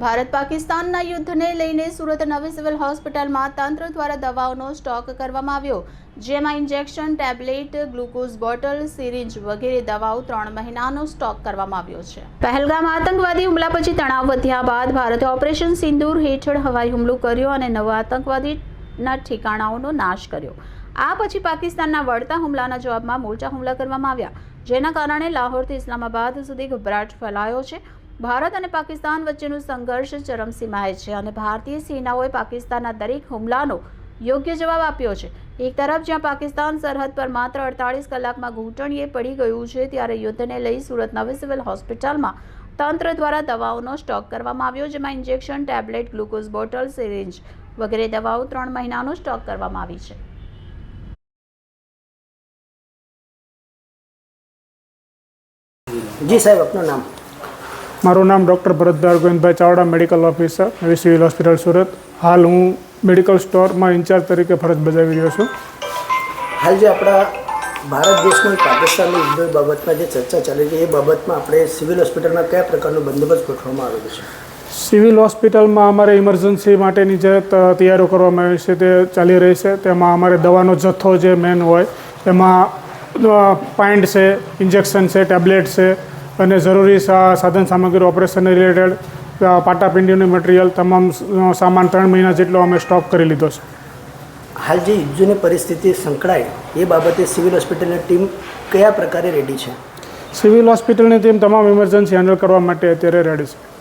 ભારત પાકિસ્તાનના યુદ્ધને લઈને સુરત નવી સિવિલ હોસ્પિટલમાં તંત્ર દ્વારા દવાઓનો સ્ટોક કરવામાં આવ્યો, જેમાં injection, tablet, glucose bottle, syringe વગેરે દવાઓ ત્રણ મહિનાનો સ્ટોક કરવામાં આવ્યો છે. પહેલગામ આતંકવાદી હુમલા પછી તણાવ વધ્યા બાદ ભારતે ઓપરેશન સિંદૂર હેઠળ હવાઈ હુમલો કર્યો અને નવા આતંકવાદીના ઠેકાણાઓનો નાશ કર્યો. આ પછી પાકિસ્તાનના વળતા હુમલાના જવાબમાં મોરચા હુમલા કરવામાં આવ્યા, જેના કારણે લાહોરથી ઇસ્લામાબાદ સુધી ગભરાટ ફેલાયો છે. ભારત અને પાકિસ્તાન વચ્ચેનો સંઘર્ષ ચરમસીમાએ છે અને ભારતીય સેનાઓએ પાકિસ્તાનના દરેક હુમલાનો યોગ્ય જવાબ આપ્યો છે. એક તરફ જ્યાં પાકિસ્તાન સરહદ પર માત્ર અડતાળીસ કલાકમાં ઘૂંટણીએ પડી ગયું છે, ત્યારે યુદ્ધને લઈ સુરત નવી સિવિલ હોસ્પિટલમાં તંત્ર દ્વારા દવાઓનો સ્ટોક કરવામાં આવ્યો, જેમાં injection, tablet, glucose bottle, syringe વગેરે દવાઓ ત્રણ મહિનાનો સ્ટોક કરવામાં આવી છે. જી સાહેબ, આપનું નામ? મારું નામ doctor Bharatbhai Govindbhai Chavda medical officer નવી સિવિલ હોસ્પિટલ સુરત. હાલ હું મેડિકલ સ્ટોરમાં ઇન્ચાર્જ તરીકે ફરજ બજાવી રહ્યો છું. હાલ જે આપણા ભારત દેશની પાકિસ્તાનની યુદ્ધ બાબતમાં જે ચર્ચા ચાલી છે એ બાબતમાં આપણે સિવિલ હોસ્પિટલમાં કયા પ્રકારનો બંદોબસ્ત ગોઠવવામાં આવેલો છે? સિવિલ હોસ્પિટલમાં અમારે ઇમરજન્સી માટેની જે તૈયારીઓ કરવામાં આવી છે તે ચાલી રહી છે. તેમાં અમારે દવાનો જથ્થો જે મેન હોય એમાં પાઇન્ટ છે ઇન્જેક્શન છે ટેબ્લેટ છે અને જરૂરી સા- સાધન સામગ્રી ઓપરેશન રિલેટેડ પાટાપિંડીનું મટીરિયલ તમામ સામાન ત્રણ મહિના જેટલો અમે સ્ટોક કરી લીધો છે. હાલ જે યુદ્ધની પરિસ્થિતિ સંકળાય એ બાબતે સિવિલ હોસ્પિટલની ટીમ કયા પ્રકારે રેડી છે? સિવિલ હોસ્પિટલની ટીમ તમામ ઇમરજન્સી હેન્ડલ કરવા માટે અત્યારે રેડી છે.